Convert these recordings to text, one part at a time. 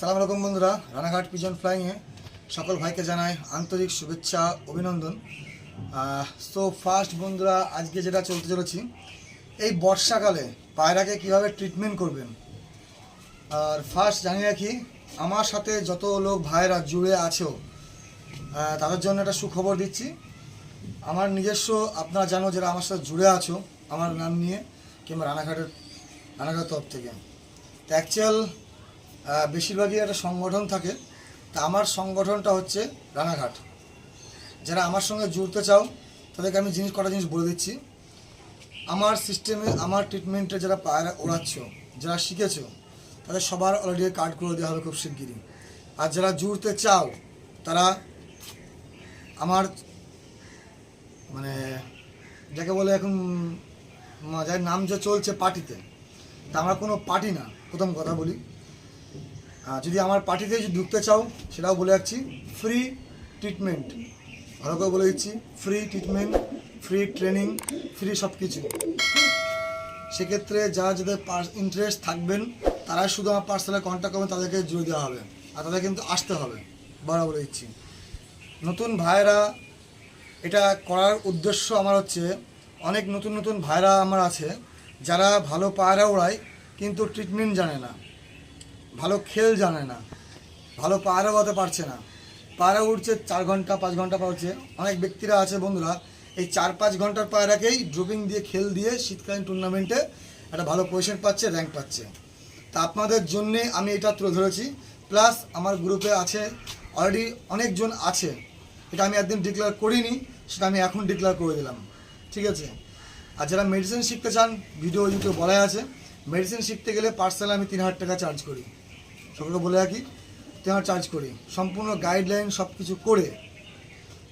আসসালামু আলাইকুম বন্ধুরা, রানাঘাট পিজন ফ্লাইংয়ে সকল ভাইকে জানাই আন্তরিক শুভেচ্ছা, অভিনন্দন। সো ফার্স্ট বন্ধুরা, আজকে যেটা চলতে চলেছি, এই বর্ষাকালে পায়রাকে কীভাবে ট্রিটমেন্ট করবেন? আর ফার্স্ট জানি রাখি, আমার সাথে যত লোক ভাইরা জুড়ে আছো তাদের জন্য একটা সুখবর দিচ্ছি। আমার নিজস্ব, আপনারা জানো যারা আমার সাথে জুড়ে আছো, আমার নাম নিয়ে কিংবা রানাঘাটের রানাঘাটের তরফ থেকে। তো অ্যাকচুয়াল বেশিরভাগই একটা সংগঠন থাকে। তা আমার সংগঠনটা হচ্ছে রানাঘাট। যারা আমার সঙ্গে জুড়তে চাও, তাদেরকে আমি জিনিস, কটা জিনিস বলে দিচ্ছি। আমার সিস্টেমে আমার ট্রিটমেন্টে যারা পায়রা ওড়াচ্ছ, যারা শিখেছো, তাদের সবার অলরেডি কার্ড করে দেওয়া হবে খুব শিগগিরই। আর যারা জুড়তে চাও, তারা আমার মানে যাকে বলে এখন যার নাম যে চলছে পার্টিতে, তা আমরা কোনো পার্টি না, প্রথম কথা বলি। যদি আমার পার্টিতে যদি ঢুকতে চাও, সেটাও বলে যাচ্ছি ফ্রি ট্রিটমেন্ট ভালো করে বলে দিচ্ছি free treatment free training free সব কিছু সেক্ষেত্রে যারা যাদের ইন্টারেস্ট থাকবেন, তারা শুধু আমার পার্সেলে কন্ট্যাক্ট করবেন, তাদেরকে জুড়ে দেওয়া হবে। আর তাদের কিন্তু আসতে হবে। বড় বলে দিচ্ছি। নতুন ভাইরা এটা করার উদ্দেশ্য আমার হচ্ছে, অনেক নতুন নতুন ভাইরা আমার আছে, যারা ভালো পায়রা ওড়ায়, কিন্তু ট্রিটমেন্ট জানে না। ভালো খেল জানে না। ভালো পায়রা হতে পারছে না। পায়রা উঠছে, চার ঘণ্টা, পাঁচ ঘণ্টা পাচ্ছে অনেক ব্যক্তিরা আছে, বন্ধুরা। এই চার, পাঁচ ঘণ্টার পায়রাকেই ড্রপিং দিয়ে, খেল দিয়ে শীতকালীন টুর্নামেন্টে একটা ভালো পজিশন পাচ্ছে র্যাঙ্ক পাচ্ছে। তা আপনাদের জন্যে আমি এটা তুলে ধরেছি। প্লাস আমার গ্রুপে আছে অলরেডি অনেকজন আছে। এটা আমি একদিন ডিক্লেয়ার করিনি, সেটা আমি এখন ডিক্লেয়ার করে দিলাম। ঠিক আছে? আর যারা মেডিসিন শিখতে চান ভিডিও ইউটিউবে বলাই আছে। মেডিসিন শিখতে গেলে পার্সেলে আমি তিন হাজার টাকা চার্জ করি। সকলকে বলে রাখি তিন হাজার চার্জ করি। সম্পূর্ণ গাইডলাইন সব কিছু করে।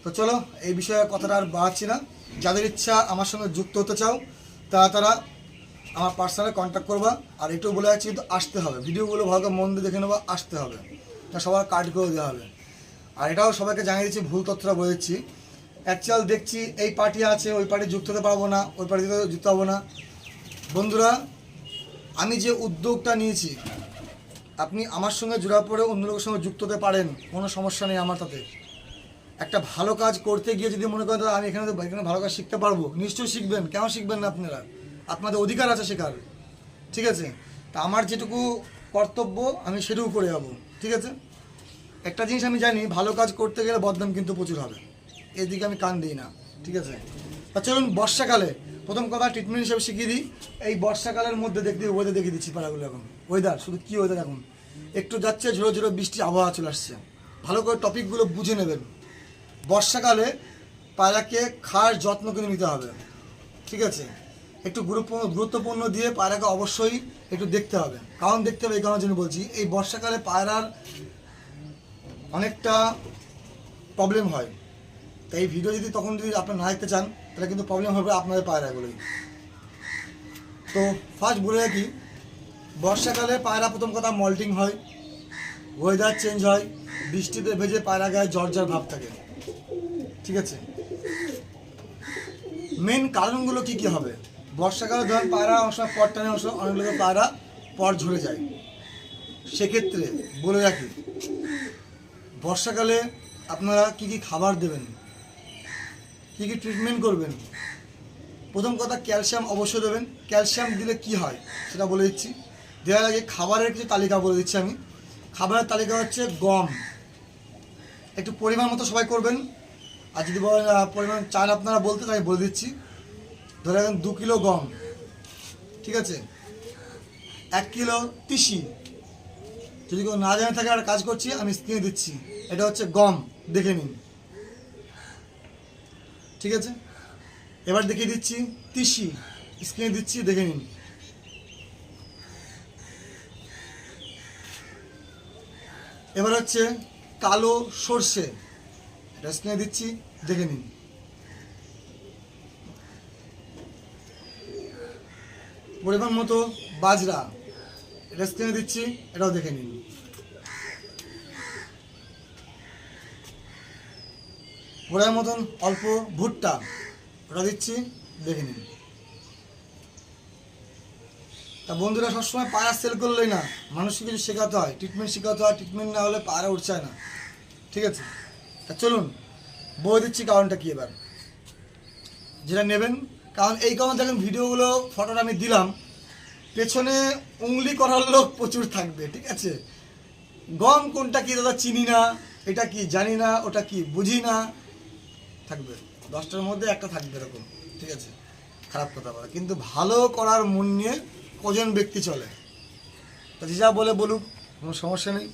তো চলো, এই বিষয়ে কথাটা আর বাড়াচ্ছি না। যাদের ইচ্ছা আমার সঙ্গে যুক্ত হতে চাও, তারা তারা আমার পার্সোনালে কন্ট্যাক্ট করবা। আর এটাও বলে যাচ্ছি কিন্তু আসতে হবে। ভিডিওগুলো ভালো করে মন দিয়ে দেখে নেবা, আসতে হবে। তা সবার কার্ড করে দেওয়া হবে। আর এটাও সবাইকে জানিয়ে দিচ্ছি, ভুল তথ্যটা বলে দিচ্ছি। অ্যাকচুয়াল দেখছি, এই পার্টি আছে, ওই পার্টি যুক্ত হতে পারব না, ওই পার্টিতে যুক্ত হব না। বন্ধুরা, আমি যে উদ্যোগটা নিয়েছি আপনি আমার সঙ্গে জোড়া পড়ে অন্য লোকের সঙ্গে যুক্ত হতে পারেন, কোনো সমস্যা নেই আমার তাতে। একটা ভালো কাজ করতে গিয়ে যদি মনে করেন আমি এখানে এখানে ভালো কাজ শিখতে পারব, নিশ্চয়ই শিখবেন। কেন শিখবেন না আপনারা? আপনাদের অধিকার আছে শেখার। ঠিক আছে? তা আমার যেটুকু কর্তব্য, আমি সেটুকু করে যাব। ঠিক আছে? একটা জিনিস আমি জানি, ভালো কাজ করতে গেলে বদনাম কিন্তু প্রচুর হবে। এদিকে আমি কান দিই না। ঠিক আছে? তা চলুন, বর্ষাকালে। প্রথম কথা ট্রিটমেন্ট হিসেবে শিখিয়ে দিই। এই বর্ষাকালের মধ্যে দেখতে ওয়েদার দেখিয়ে দিচ্ছি পাড়াগুলো এখন। ওয়েদার শুধু কী ওয়েদার এখন? একটু যাচ্ছে, ঝোড়ো ঝোড়ো বৃষ্টি, আবহাওয়া চলে আসছে। ভালো করে টপিকগুলো বুঝে নেবেন। বর্ষাকালে পায়রাকে খাওয়ার যত্ন কিন্তু নিতে হবে। ঠিক আছে? একটু গুরুত্বপূর্ণ গুরুত্বপূর্ণ দিয়ে পায়রাকে অবশ্যই একটু দেখতে হবে। কারণ দেখতে হবে, এই কারণের জন্য বলছি, এই বর্ষাকালে পায়রার অনেকটা প্রবলেম হয়। তাই এই ভিডিও যদি তখন যদি আপনারা না দেখতে চান, তাহলে কিন্তু প্রবলেম হবে আপনাদের পায়রাগুলোই। তো ফার্স্ট বলে রাখি বর্ষাকালে পায়রা প্রথম কথা মল্টিং হয়। ওয়েদার চেঞ্জ হয়। বৃষ্টিতে ভেজে পায়রা গায়ে জ্বর ভাব থাকে। ঠিক আছে? মেন কারণগুলো কি কি হবে? বর্ষাকালে ধরেন পায়রা অনেক সময় পর টানে, অনেক লোকের পায়রা পর ঝরে যায়। সেক্ষেত্রে বলে রাখি, বর্ষাকালে আপনারা কি কি খাবার দেবেন? কি কি ট্রিটমেন্ট করবেন? প্রথম কথা ক্যালসিয়াম অবশ্যই দেবেন। ক্যালসিয়াম দিলে কি হয় সেটা বলে দিচ্ছি। দেওয়ার আগে খাবারের কিছু তালিকা বলে দিচ্ছি আমি। খাবারের তালিকা হচ্ছে গম। একটু পরিমাণ মতো সবাই করবেন। আর যদি বলেন পরিমাণ চান আপনারা বলতে তাই বলে দিচ্ছি। ধরে রাখেন দু কিলো গম। ঠিক আছে? এক কিলো তিসি। যদি কেউ না জানে থাকে আর কাজ করছি, আমি স্ক্রিনে দিচ্ছি। এটা হচ্ছে গম। দেখে নিন। ঠিক আছে? এবার দেখিয়ে দিচ্ছি তিসি। স্ক্রিনে দিচ্ছি, দেখে নিন। এবার হচ্ছে কালো সর্ষে। এটা স্ক্রিনে দিচ্ছি, দেখে নিন। পরিমাণ মতো বাজরা। এটা স্ক্রিনে দিচ্ছি, এটাও দেখে নিন। পরিমাণ মতন অল্প ভুট্টা। ওটা দিচ্ছি, দেখে নিন। তা বন্ধুরা সবসময় পায়রা সেল করলেই না, মানুষকে কিছু শেখাতে হয় ট্রিটমেন্ট শেখাতে হয় ট্রিটমেন্ট না হলে পায়রা উঠছে না, ঠিক আছে? তা চলুন, বলে দিচ্ছি কারণটা কি এবার। যেটা নেবেন, কারণ এই কারণে দেখেন ভিডিওগুলো, ফটোটা আমি দিলাম, পেছনে উংলি করার লোক প্রচুর থাকবে, ঠিক আছে? গম কোনটা কি দাদা চিনি না, এটা কি জানি না, ওটা কি বুঝি না, থাকবে। দশটার মধ্যে একটা থাকবে এরকম, ঠিক আছে? খারাপ কথা বলা, কিন্তু ভালো করার মন নিয়ে কজন ব্যক্তি চলে? যে যা বলে বলুক, কোনো সমস্যা নেই।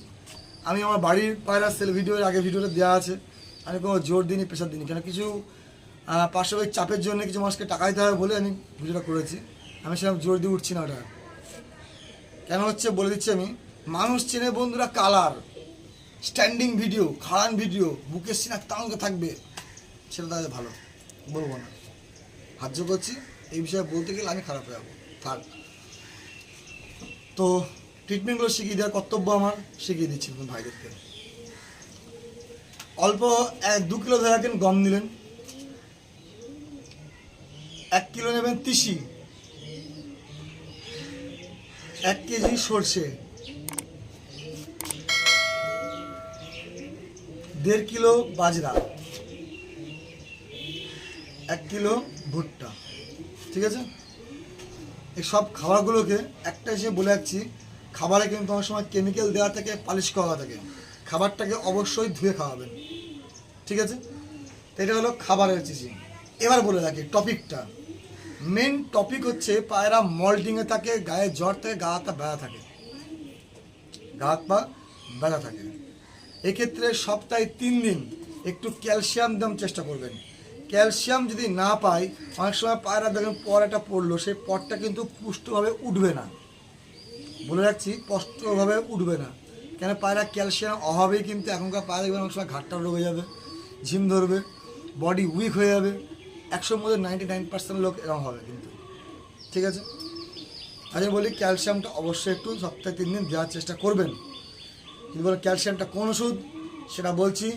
আমি আমার বাড়ির পায়রা সেল ভিডিওর আগে ভিডিওটা দেওয়া আছে। আমি কোনো জোর দিইনি, প্রেশার দিইনি। কেন কিছু পার্শ্ববিক চাপের জন্য কিছু মানুষকে টাকা দিতে হবে বলে আমি ভিডিওটা করেছি। আমি সেরকম জোর দিয়ে উঠছি না ওটা। কেন হচ্ছে বলে দিচ্ছি আমি, মানুষ চেনে বন্ধুরা কালার। স্ট্যান্ডিং ভিডিও, খাড়ান ভিডিও বুকের সিনা তাঙ্গে থাকবে, সেটা তাদের ভালো। বলব না। হার্য করছি, এই বিষয়ে বলতে গেলে আমি খারাপ হয়ে যাব। থাক। তো ট্রিটমেন্টগুলো শিখিয়ে দেওয়ার কর্তব্য আমার, শিখিয়ে দিচ্ছি ভাইদেরকে। অল্প এক, দু কিলো ধরে রাখেন গম নিলেন। এক কিলো নেবেন তিসি। এক কেজি সর্ষে। দেড় কিলো বাজরা। এক কিলো ভুট্টা। ঠিক আছে? এই সব খাবারগুলোকে একটা হিসেবে বলে যাচ্ছি খাবারে কিন্তু অনেক সময় কেমিক্যাল দেওয়া থাকে পালিশ করা থাকে। খাবারটাকে অবশ্যই ধুয়ে খাওয়াবেন। ঠিক আছে? এটা হলো খাবারের চিজি এবার বলে রাখি টপিকটা মেন টপিক হচ্ছে পায়রা মল্টিংয়ে থাকে, গায়ে জ্বর থাকে গা হাত পা ব্যথা থাকে। গা হাত পা ব্যথা থাকে। এক্ষেত্রে সপ্তাহে তিন দিন একটু ক্যালসিয়াম দেওয়ার চেষ্টা করবেন। ক্যালসিয়াম যদি না পাই, অনেক সময় পায়রা দেখেন পর একটা পড়ল, সেই পরটা কিন্তু পুষ্টভাবে উঠবে না। বলে রাখছি স্পষ্টভাবে উঠবে না। কেন পায়রা ক্যালসিয়াম অভাবেই কিন্তু এখনকার পায়রা দেখবেন অনেক সময় ঘাটটা রোগে যাবে, ঝিম ধরবে বডি উইক হয়ে যাবে। একশোর মধ্যে নাইনটি নাইন পার্সেন্ট লোক এরকম হবে কিন্তু। ঠিক আছে? আচ্ছা বলি, ক্যালসিয়ামটা অবশ্যই একটু সপ্তাহে তিন দিন দেওয়ার চেষ্টা করবেন। কিন্তু বলে ক্যালসিয়ামটা কোন ওষুধ, সেটা বলছি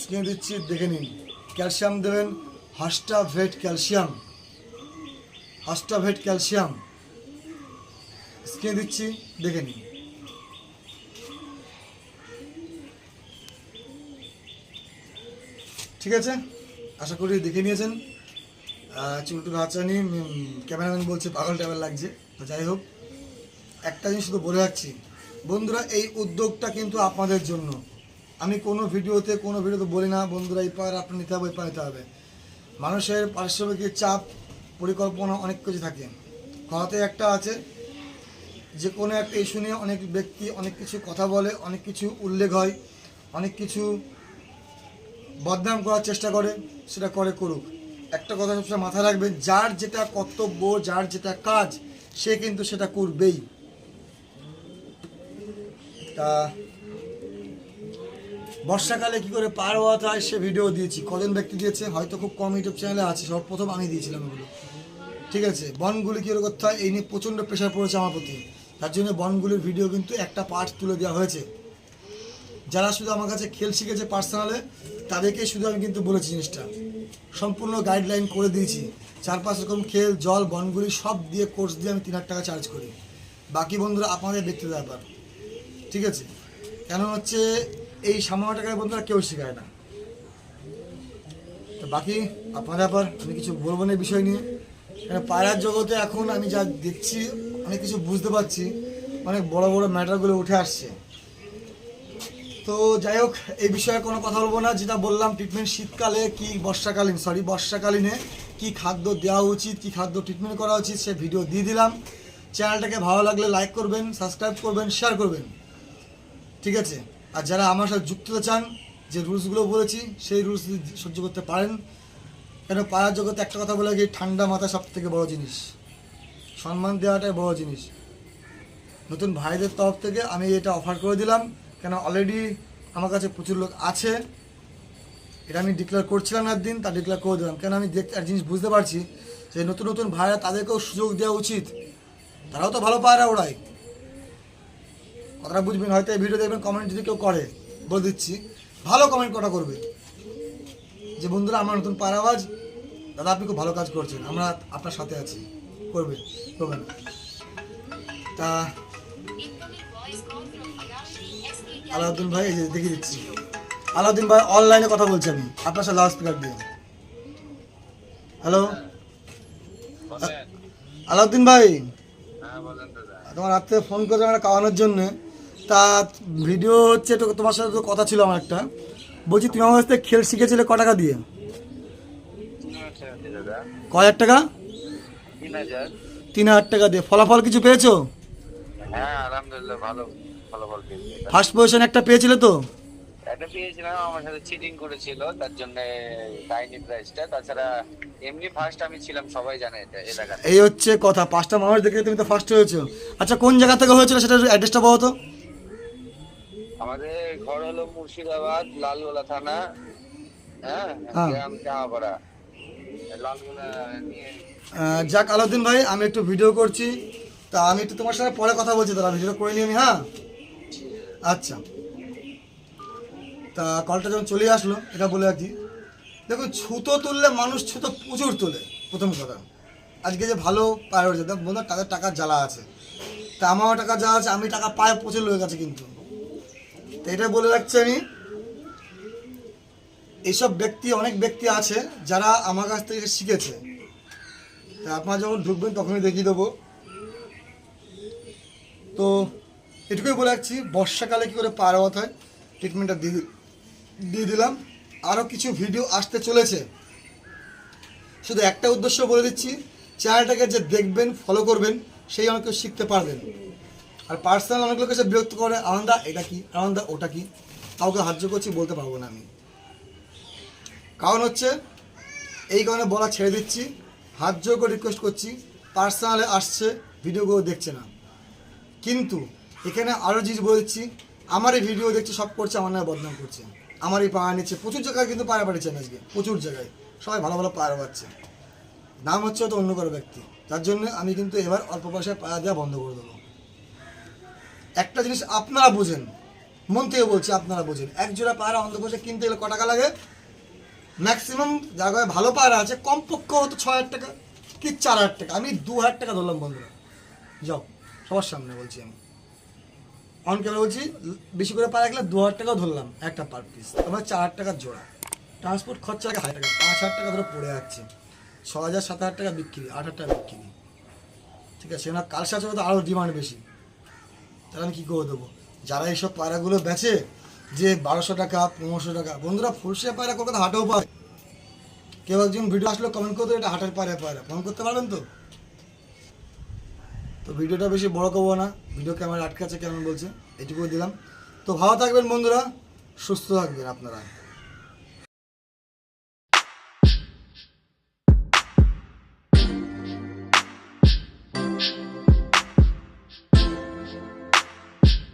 স্ক্রিনে দিচ্ছি, দেখে নিন। ক্যালসিয়াম দেবেন হাস্টাভেট ক্যালসিয়াম হাস্টাভেট ক্যালসিয়াম স্ক্রিনে দিচ্ছি, দেখে নিন। ঠিক আছে? আশা করি দেখে নিয়েছেন। চুলটু নাচানি ক্যামেরাম্যান বলছে পাগল টাগল লাগছে। তো যাই হোক, একটা জিনিস শুধু বলে রাখছি। বন্ধুরা, এই উদ্যোগটা কিন্তু আপনাদের জন্য। আমি কোনো ভিডিওতে কোনো ভিডিওতে বলি না, বন্ধুরা, এই পার আপনি নিতে হবে, এই পার নিতে হবে। মানুষের পারিশ্রমিকের চাপ, পরিকল্পনা অনেক কিছু থাকে। কথাতে একটা আছে, যে কোনো একটা ইস্যু নিয়ে অনেক ব্যক্তি অনেক কিছু কথা বলে, অনেক কিছু উল্লেখ হয়, অনেক কিছু বদনাম করার চেষ্টা করে, সেটা করে করুক। একটা কথা সবসময় মাথায় রাখবেন, যার যেটা কর্তব্য, যার যেটা কাজ, সে কিন্তু সেটা করবেই। তা বর্ষাকালে কি করে পার হওয়া যায় সে ভিডিও দিয়েছি। কজন ব্যক্তি দিয়েছে, হয়তো খুব কম ইউটিউব চ্যানেলে আছে, সর্বপ্রথম আমি দিয়েছিলাম ওগুলো। ঠিক আছে, বনগুলি কী করে করতে হয়, এই নিয়ে প্রচণ্ড প্রেশার পড়েছে আমার প্রতি। তার জন্য বনগুলির ভিডিও কিন্তু একটা পার্ট তুলে দেওয়া হয়েছে। যারা শুধু আমার কাছে খেল শিখেছে পার্সোনালে তাদেরকে শুধু আমি কিন্তু বলেছি জিনিসটা। সম্পূর্ণ গাইডলাইন করে দিয়েছি। চার পাঁচ রকম খেল, জল, বনগুলি সব দিয়ে কোর্স দিয়ে আমি তিন হাজার টাকা চার্জ করি। বাকি বন্ধুরা, আপনাদের ব্যক্তিগত ব্যাপার। ঠিক আছে কেন হচ্ছে এই সামান্য টাকায় বন্ধুরা কেউ শেখায় না। তো বাকি আপনার ব্যাপার আমি কিছু বলব না বিষয় নিয়ে। কারণ পায়রার জগতে এখন আমি যা দেখছি, অনেক কিছু বুঝতে পারছি, অনেক বড় বড় ম্যাটারগুলো উঠে আসছে। তো যাই হোক, এই বিষয়ে কোনো কথা বলব না, যেটা বললাম ট্রিটমেন্ট শীতকালে কি, বর্ষাকালীন সরি বর্ষাকালীনে কি খাদ্য দেওয়া উচিত, কি খাদ্য ট্রিটমেন্ট করা উচিত, সে ভিডিও দিয়ে দিলাম। চ্যানেলটাকে ভালো লাগলে লাইক করবেন সাবস্ক্রাইব করবেন শেয়ার করবেন। ঠিক আছে? আর যারা আমার সাথে যুক্ত চান, যে রুলসগুলো বলেছি, সেই রুলস সহ্য করতে পারেন, কেন পাড়ার জগতে একটা কথা বলে গিয়ে ঠান্ডা মাথা সব থেকে বড় জিনিস। সম্মান দেওয়াটাই বড় জিনিস। নতুন ভাইদের তরফ থেকে আমি এটা অফার করে দিলাম, কেন অলরেডি আমার কাছে প্রচুর লোক আছে। এটা আমি ডিক্লেয়ার করছিলাম না একদিন, তা ডিক্লেয়ার করে দিলাম। কেন আমি দেখতে এক জিনিস বুঝতে পারছি যে নতুন নতুন ভাইরা তাদেরকেও সুযোগ দেওয়া উচিত। তারাও তো ভালো পায়রা ওড়ায় কথাটা বুঝবেন হয়তো এই ভিডিও দেখবেন কমেন্ট যদি কেউ করে বলে দিচ্ছি। ভালো কমেন্ট কটা করবে? যে বন্ধুরা আমার নতুন পায়রাবাজ দাদা আপনি খুব ভালো কাজ করছেন আমরা আপনার সাথে আছি। করবে করবেন তা আলাউদ্দিন ভাই এই যে দেখিয়ে দিচ্ছি। আলাউদ্দিন ভাই অনলাইনে কথা বলছি আমি। আপনার সাথে লাউড স্পিকার দিয়ে। হ্যালো আলাউদ্দিন ভাই? তোমার রাত্রে ফোন করে আমরা খাওয়ানোর জন্য। তা ভিডিও হচ্ছে তো তোমার সাথে তো কথা ছিল আমার একটা। বলছি তুমি আমার কাছ থেকে খেল শিখেছিলে ক টাকা দিয়ে? ক হাজার টাকা? তিন হাজার। টাকা দিয়ে। ফলাফল কিছু পেয়েছ? হ্যাঁ আলহামদুলিল্লাহ ভালো ফলাফল পেয়েছি। ফার্স্ট পজিশন একটা পেয়েছিলে তো? একটা পেয়েছিলাম আমার সাথে চিটিং করেছিল তার জন্য পাইনি প্রাইসটা তাছাড়া এমনি ফার্স্ট আমি ছিলাম সবাই জানে এটা এই হচ্ছে কথা পাঁচটা মানুষ দেখে তুমি তো ফার্স্ট হয়েছো। আচ্ছা কোন জায়গা থেকে হয়েছিল সেটা অ্যাড্রেসটা বলো তো। আমাদের ঘর হলো মুর্শিদাবাদ লালগোলা থানা হ্যাঁ? হ্যাঁ। গ্রাম চাহাপাড়া। লালগোলা নিয়ে যাক আলাউদ্দিন ভাই আমি একটু ভিডিও করছি। তা আমি একটু তোমার সাথে পরে কথা বলছি তাহলে ভিডিও করে নিই আমি হ্যাঁ? আচ্ছা। তা কলটা যখন চলে আসলো এটা বলে আর কি দেখুন ছুতো তুললে মানুষ ছুতো প্রচুর তোলে প্রথম কথা। আজকে যে ভালো পায় দেখ বন্ধু তাদের টাকার জ্বালা আছে। তা আমারও টাকা জ্বালা আছে আমি টাকা পায়ে প্রচুর লোক আছে কিন্তু। তো এটা বলে রাখছি আমি এইসব ব্যক্তি, অনেক ব্যক্তি আছে যারা আমার কাছ থেকে শিখেছে। তা আপনারা যখন ঢুকবেন তখনই দেখিয়ে দেবো। তো এটুকুই বলে রাখছি, বর্ষাকালে কী করে পার হয় ট্রিটমেন্টটা দিয়ে দিয়ে দিলাম। আরও কিছু ভিডিও আসতে চলেছে। শুধু একটা উদ্দেশ্য বলে দিচ্ছি, চ্যানেলটাকে যে দেখবেন ফলো করবেন, সেই অনেক শিখতে পারবেন। আর পার্সোনাল অনেক এসে বিরক্ত করে, আনন্দা, এটা কি? আনন্দা, ওটা কি? কাউকে সাহায্য করছি, বলতে পারব না আমি। কারণ হচ্ছে, এই কারণে বলা ছেড়ে দিচ্ছি হাত করে রিকোয়েস্ট করছি পার্সোনালে আসছে, ভিডিওগুলো দেখছে না। কিন্তু, এখানে আরও জিনিস বলে দিচ্ছি, আমার এই ভিডিও দেখছে, সব করছে, আমার নামে বদনাম করছে। আমার এই পাড়া নিচ্ছে, প্রচুর জায়গায় কিন্তু পাড়া পাঠিয়েছেন আজকে, প্রচুর জায়গায়। সবাই ভালো ভালো পাড়া পাচ্ছে। নাম হচ্ছে হয়তো অন্য কোনো ব্যক্তি। তার জন্য আমি কিন্তু এবার অল্প পয়সায় পাড়া দেওয়া বন্ধ করে দেবো। একটা জিনিস আপনারা বোঝেন। মন থেকে বলছি আপনারা বোঝেন। এক জোড়া পায়রা অন্ধ পয়সা কিনতে গেলে ক টাকা লাগে? ম্যাক্সিমাম জায়গায় ভালো পায়রা আছে, কমপক্ষে হতো ছ হাজার টাকা কি চার হাজার টাকা। আমি দু হাজার টাকা ধরলাম বন্ধুরা। যাও, সবার সামনে বলছি আমি। অন বলছি, বেশি করে পায়রা গেলে দু হাজার টাকাও ধরলাম একটা পার পিস আমার চার হাজার টাকার জোড়া। ট্রান্সপোর্ট খরচা লাগে হাজার টাকা, পাঁচ হাজার টাকা ধরে পড়ে যাচ্ছে। ছ হাজার, সাত হাজার টাকা বিক্রি, আট হাজার টাকা বিক্রি। ঠিক আছে না কাল সাথে আরও ডিমান্ড বেশি। তাহলে আমি কী করে দেবো? যারা এইসব পায়রাগুলো বেচে যে বারোশো টাকা, পনেরোশো টাকা, বন্ধুরা ফুলসে পায়রা কলকাতা হাটেও পায়। কেউ একজন ভিডিও আসলো কমেন্ট করতে এটা হাটের পায়রা পায়রা। কমেন্ট করতে পারবেন তো? তো ভিডিওটা বেশি বড় করব না। ভিডিও ক্যামেরা আটকে আছে, কেমন বলছে এটুকু দিলাম। তো ভালো থাকবেন বন্ধুরা, সুস্থ থাকবেন আপনারা।